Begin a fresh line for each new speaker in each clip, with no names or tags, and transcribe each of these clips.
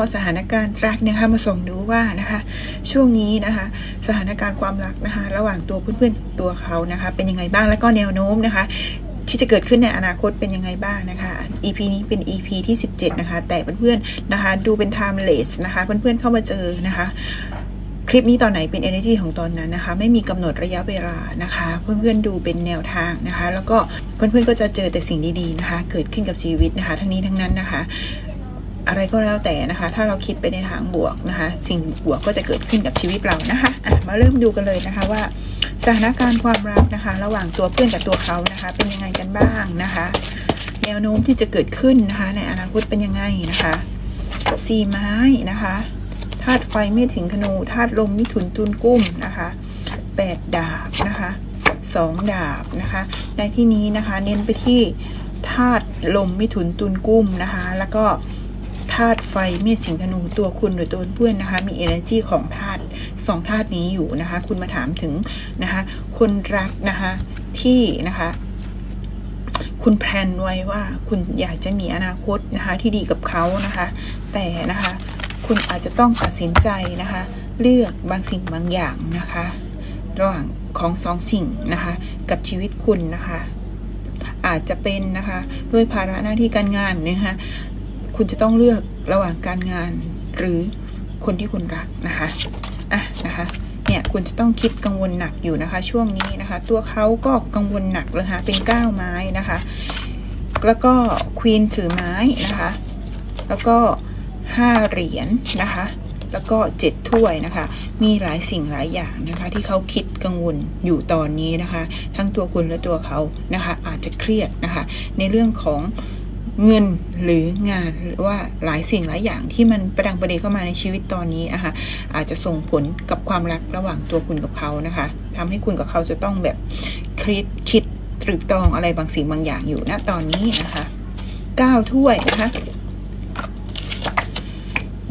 อสถานการณ์รักนะคะมาส่งดูว่านะคะ ช่วงนี้นะคะ สถานการณ์ความรักนะคะ ระหว่างตัวเพื่อนๆตัวเขานะคะ เป็นยังไงบ้างแล้วก็แนวโน้มนะคะที่จะเกิดขึ้นในอนาคตเป็นยังไงบ้างนะคะ EP นี้เป็น EP ที่ 17 นะคะ แต่เพื่อนๆนะคะ ดูเป็น timeless นะคะ เพื่อนๆเข้ามาเจอนะคะคลิปนี้ตอนไหนเป็น energy ของตอนนั้นนะคะ ไม่มีกำหนดระยะเวลานะคะ เพื่อนๆดูเป็นแนวทางนะคะ แล้วก็เพื่อนๆก็จะเจอแต่สิ่งดีๆนะคะ เกิดขึ้นกับชีวิตนะคะ ทั้งนี้ทั้งนั้นนะคะ อะไรก็แล้วแต่นะคะ ถ้าเราคิดไปในทางบวกนะคะ สิ่งบวกก็จะเกิดขึ้นกับชีวิตเรานะคะะมาเริ่มดูกันเลยนะคะว่าสถานการณ์ความรักนะคะ ระหว่างตัวเพื่อนกับตัวเขานะคะ เป็นยังไงกันบ้างนะคะ แนวโน้มที่จะเกิดขึ้นนะคะ ในอนาคตเป็นยังไงนะคะสี่ไม้นะคะธาตุไฟไม่ถึงธนูธาตุลมมิถุนตุลกุ้มนะคะแปดดาบนะคะสองดาบนะคะ ในที่นี้นะคะ เน้นไปที่ธาตุลมมิถุนตุลกุ้มนะคะ แล้วก็าตุไฟเมษสิงธนูตัวคุณหรือตัวเพื่อนนะคะ มี energy ของธาตุสองธาตุนี้อยู่นะคะ คุณมาถามถึงนะคะคนรักนะคะที่นะคะคุณแพลนไว้ว่าคุณอยากจะมีอนาคตนะคะที่ดีกับเขานะคะ แต่นะคะคุณอาจจะต้องตัดสินใจนะคะ เลือกบางสิ่งบางอย่างนะคะ ระหว่างของสองสิ่งนะคะ กับชีวิตคุณนะคะ อาจจะเป็นนะคะด้วยภาระหน้าที่การงานนะคะคุณจะต้องเลือก ระหว่างการงานหรือคนที่คุณรักนะคะอะนะคะเนี่ยคุณจะต้องคิดกังวลหนักอยู่นะคะ ช่วงนี้นะคะ ตัวเขาก็กังวลหนักเลยค่ะเป็นก้าวไม้นะคะ แล้วก็ควีนถือไม้นะคะ แล้วก็ห้าเหรียญนะคะ แล้วก็เจ็ดถ้วยนะคะ มีหลายสิ่งหลายอย่างนะคะ ที่เขาคิดกังวลอยู่ตอนนี้นะคะ ทั้งตัวคุณและตัวเขานะคะ อาจจะเครียดนะคะ ในเรื่องของ เงินหรืองานหรือว่าหลายสิ่งหลายอย่างที่มันประดังประเดเข้ามาในชีวิตตอนนี้นะคะอาจจะส่งผลกับความรักระหว่างตัวคุณกับเขานะคะทำให้คุณกับเขาจะต้องแบบคิดคิดตรึกตรองอะไรบางสิ่งบางอย่างอยู่ณตอนนี้นะคะก้าถ้วยนะคะ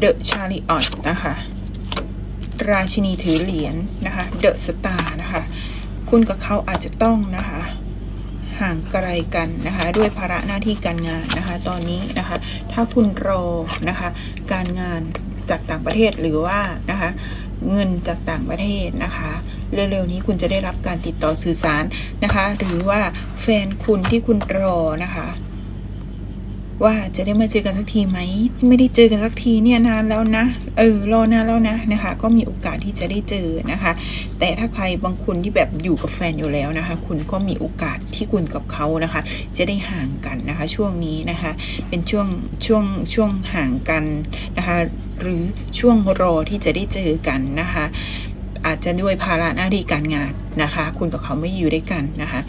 The Chariot นะคะ ราชินีถือเหรียญนะคะ The Star นะคะ คุณกับเขาอาจจะต้องนะคะ ห่างไกลกันนะคะ ด้วยภาระหน้าที่การงานนะคะ ตอนนี้นะคะ ถ้าคุณรอนะคะ การงานจากต่างประเทศหรือว่านะคะ เงินจากต่างประเทศนะคะเร็วๆนี้คุณจะได้รับการติดต่อสื่อสารนะคะ หรือว่าแฟนคุณที่คุณรอนะคะ ว่าจะได้มาเจอกันสักทีไหม ไม่ได้เจอกันสักทีเนี่ยนานแล้วนะ เออรอนานแล้วนะนะคะ ก็มีโอกาสที่จะได้เจอนะคะ แต่ถ้าใครบางคนที่แบบอยู่กับแฟนอยู่แล้วนะคะ คุณก็มีโอกาสที่คุณกับเขานะคะ จะได้ห่างกันนะคะ ช่วงนี้นะคะ เป็นช่วงช่วงช่วงห่างกันนะคะ หรือช่วงรอที่จะได้เจอกันนะคะ อาจจะด้วยภาระหน้าที่การงานนะคะ คุณกับเขาไม่อยู่ด้วยกันนะคะ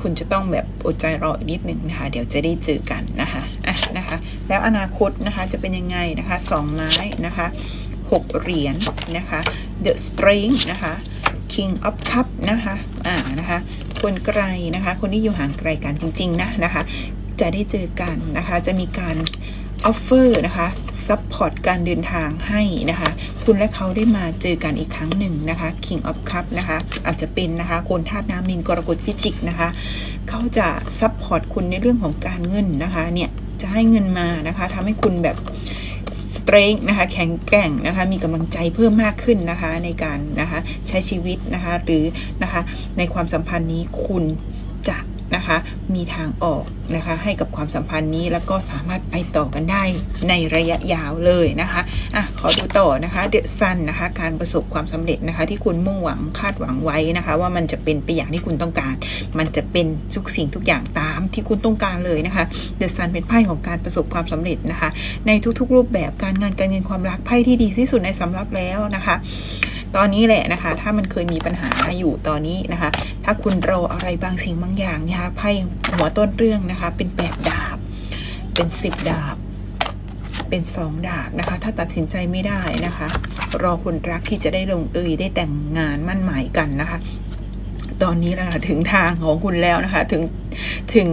คุณจะต้องแบบอดใจรออีกนิดนึงนะคะ เดี๋ยวจะได้เจอกันนะคะ แล้วอนาคตนะคะจะเป็นยังไงนะคะสองไม้นะคะหกเหรียญนะคะ The Strength นะคะ King of Cup นะคะอ่านะคะคนไกลนะคะ คนที่อยู่ห่างไกลกันจริงๆนะนะคะจะได้เจอกันนะคะจะมีการออฟเฟอร์นะคะซัพพอร์ตการเดินทางให้นะคะ คุณและเขาได้มาเจอกันอีกครั้งหนึ่งนะคะ King of Cup นะคะ อาจจะเป็นนะคะ คนธาตุน้ำมินกรกฎพิจิกนะคะ เขาจะซัพพอร์ตคุณในเรื่องของการเงินนะคะเนี่ย จะให้เงินมานะคะทำให้คุณแบบสเตรงนะคะแข็งแกร่งนะคะมีกำลังใจเพิ่มมากขึ้นนะคะในการนะคะใช้ชีวิตนะคะหรือนะคะในความสัมพันธ์นี้คุณ นะคะ มีทางออกนะคะ ให้กับความสัมพันธ์นี้แล้วก็สามารถไปต่อกันได้ในระยะยาวเลยนะคะอะขอดูต่อนะคะเดอะซันนะคะ การประสบความสำเร็จนะคะ ที่คุณมุ่งหวังคาดหวังไว้นะคะ ว่ามันจะเป็นไปอย่างที่คุณต้องการ มันจะเป็นทุกสิ่งทุกอย่างตามที่คุณต้องการเลยนะคะเดอะซันเป็นไพ่ของการประสบความสำเร็จนะคะ ในทุกๆ รูปแบบการงานการเงินความรักไพ่ที่ดีที่สุดในสำรับแล้วนะคะ ตอนนี้แหละนะคะ ถ้ามันเคยมีปัญหาอยู่ตอนนี้นะคะ ถ้าคุณรออะไรบางสิ่งบางอย่างนะคะไพ่หัวต้นเรื่องนะคะ เป็นแปดดาบ เป็นสิบดาบ เป็นสองดาบนะคะ ถ้าตัดสินใจไม่ได้นะคะ รอคนรักที่จะได้ลงเอยได้แต่งงานมั่นหมายกันนะคะ ตอนนี้นะคะถึงทางของคุณแล้วนะคะ ถึงถึง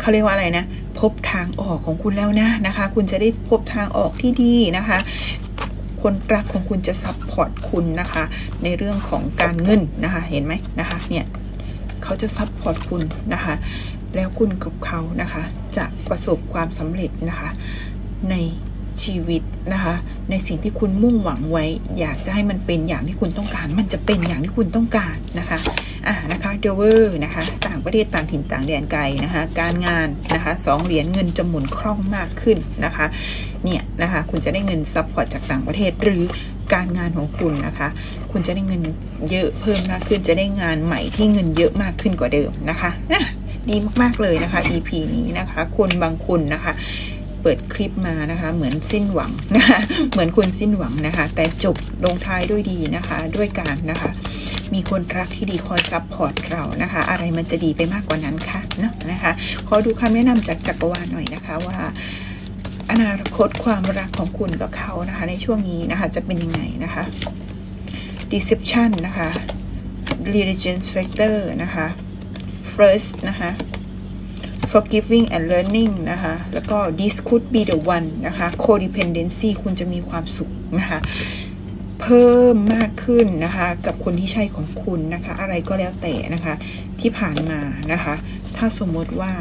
เขาเรียกว่าอะไรนะพบทางออกของคุณแล้วนะนะคะ คุณจะได้พบทางออกที่ดีนะคะ คนรักของคุณจะซัพพอร์ตคุณนะคะ ในเรื่องของการเงินนะคะ เห็นไหมนะคะ เนี่ยเขาจะซัพพอร์ตคุณนะคะ แล้วคุณกับเขานะคะ จะประสบความสำเร็จนะคะ ในชีวิตนะคะ ในสิ่งที่คุณมุ่งหวังไว้ อยากจะให้มันเป็นอย่างที่คุณต้องการ มันจะเป็นอย่างที่คุณต้องการนะคะอ่านะคะเดเวอร์นะคะ ต่างประเทศต่างถิ่นต่างแดนไกลนะคะ การงานนะคะสองเหรียญเงินจะหมุนคล่องมากขึ้นนะคะ เนี่ยนะคะคุณจะได้เงินซัพพอร์ตจากต่างประเทศหรือการงานของคุณนะคะ คุณจะได้เงินเยอะเพิ่มมากขึ้นจะได้งานใหม่ที่เงินเยอะมากขึ้นกว่าเดิมนะคะอะดีมากๆเลยนะคะ EP นี้นะคะคนบางคนนะคะเปิดคลิปมานะคะ เหมือนสิ้นหวังนะคะเหมือนคุณสิ้นหวังนะคะ แต่จบลงท้ายด้วยดีนะคะ ด้วยการนะคะ มีคนรักที่ดีคอยซัพพอร์ตเรานะคะ อะไรมันจะดีไปมากกว่านั้นคะเนาะนะคะ ขอดูคำแนะนำจากจักรวาลหน่อยนะคะว่า อนาคตความรักของคุณกับเขานะคะ ในช่วงนี้นะคะจะเป็นยังไงนะคะ deception นะคะ religion factor นะคะ first นะคะ forgiving and learning นะคะ แล้วก็ this could be the one นะคะ codependency คุณจะมีความสุขนะคะ เพิ่มมากขึ้นนะคะ กับคนที่ใช่ของคุณนะคะ อะไรก็แล้วแต่นะคะ ที่ผ่านมานะคะ ถ้าสมมติว่า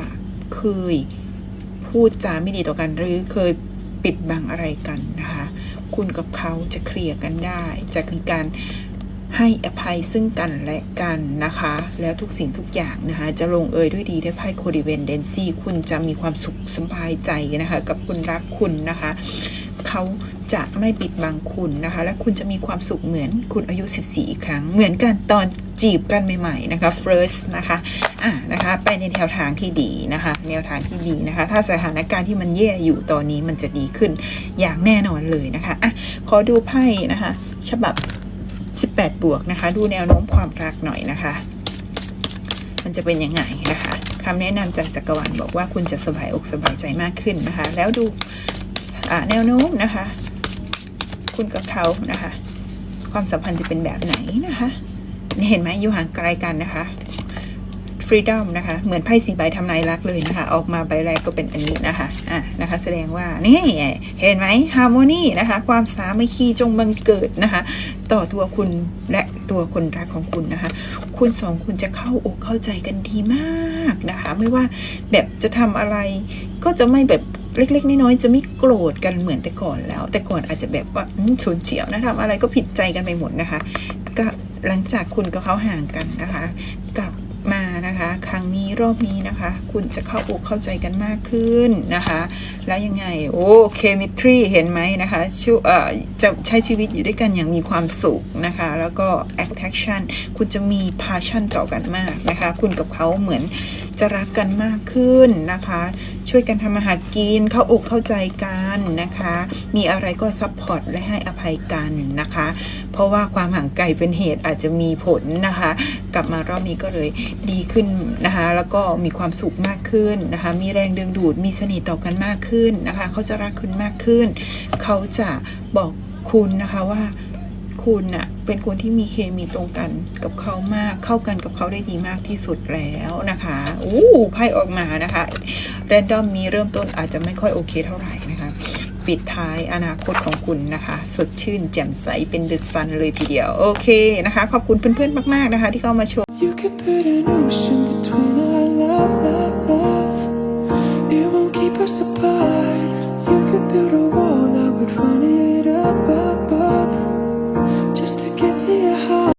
เคย พูดจาไม่ดีต่อกันหรือเคยปิดบังอะไรกันนะคะ คุณกับเขาจะเคลียร์กันได้จะคือการให้อภัยซึ่งกันและกันนะคะ แล้วทุกสิ่งทุกอย่างนะคะ จะลงเอยด้วยดีด้วยไพ่โคดิเวนเดนซี่คุณจะมีความสุขสบายใจนะคะ กับคนรักคุณนะคะ เขาจะไม่ปิดบังคุณนะคะ และคุณจะมีความสุขเหมือนคุณอายุ 14 อีกครั้ง เหมือนกันตอนจีบกันใหม่ ๆ นะคะ first นะคะ อ่านะคะ ไปในแนวทางที่ดีนะคะ แนวทางที่ดีนะคะ ถ้าสถานการณ์ที่มันแย่อยู่ตอนนี้มันจะดีขึ้นอย่างแน่นอนเลยนะคะ อะ ขอดูไพ่นะคะ ฉบับ 18 บวกนะคะ ดูแนวโน้มความรักหน่อยนะคะ มันจะเป็นยังไงนะคะคำแนะนำจากจักรวาลบอกว่าคุณจะสบายอกสบายใจมากขึ้นนะคะ แล้วดู แนวโน้มนะคะ คุณกับเขานะคะ ความสัมพันธ์จะเป็นแบบไหนนะคะ เห็นไหมอยู่ห่างไกลกันนะคะ freedom นะคะ เหมือนไพ่สีใบทำนายรักเลยนะคะ ออกมาใบแรกก็เป็นอันนี้นะคะ อะนะคะ แสดงว่า นี่ เห็นไหม harmony นะคะ ความสามัคคีจงบังเกิดนะคะ ต่อตัวคุณและตัวคนรักของคุณนะคะ คุณสองคุณจะเข้าอกเข้าใจกันดีมากนะคะ ไม่ว่าแบบจะทำอะไรก็จะไม่แบบ เล็ก ๆน้อยๆจะไม่โกรธกันเหมือนแต่ก่อนแล้ว แต่ก่อนอาจจะแบบว่าอืมฉุนเฉียวนะทำอะไรก็ผิดใจกันไปหมดนะคะก็หลังจากคุณกับเขาห่างกันนะคะกลับมานะคะ ครั้งนี้รอบนี้นะคะ คุณจะเข้าอกเข้าใจกันมากขึ้นนะคะ แล้วยังไง โอ้เคมิทรีเห็นไหมนะคะชูเอ่อจะใช้ชีวิตอยู่ด้วยกันอย่างมีความสุขนะคะ แล้วก็ attraction คุณจะมี passion ต่อกันมากนะคะ คุณกับเขาเหมือน จะรักกันมากขึ้นนะคะ ช่วยกันทำมาหากินเข้าอกเข้าใจกันนะคะ มีอะไรก็ซัพพอร์ตและให้อภัยกันนะคะ เพราะว่าความห่างไกลเป็นเหตุอาจจะมีผลนะคะ กลับมารอบนี้ก็เลยดีขึ้นนะคะ แล้วก็มีความสุขมากขึ้นนะคะ มีแรงดึงดูดมีเสน่ห์ต่อกันมากขึ้นนะคะ เขาจะรักคุณมากขึ้น เขาจะบอกคุณนะคะว่า คุณน่ะเป็นคนที่มีเคมีตรงกันกับเขามาก เข้ากันกับเขาได้ดีมากที่สุดแล้วนะคะอู้ไพ่ออกมานะคะแรนดอมมีเริ่มต้นอาจจะไม่ค่อยโอเคเท่าไหร่นะคะ ปิดท้ายอนาคตของคุณนะคะ สดชื่นแจ่มใสเป็นเดอะซันเลยทีเดียว โอเคนะคะ ขอบคุณเพื่อนๆมาก ๆนะคะ ที่เข้ามาชม
You could put an ocean between our love, love, love. It won't keep us apart. You could build a wall that would run it up.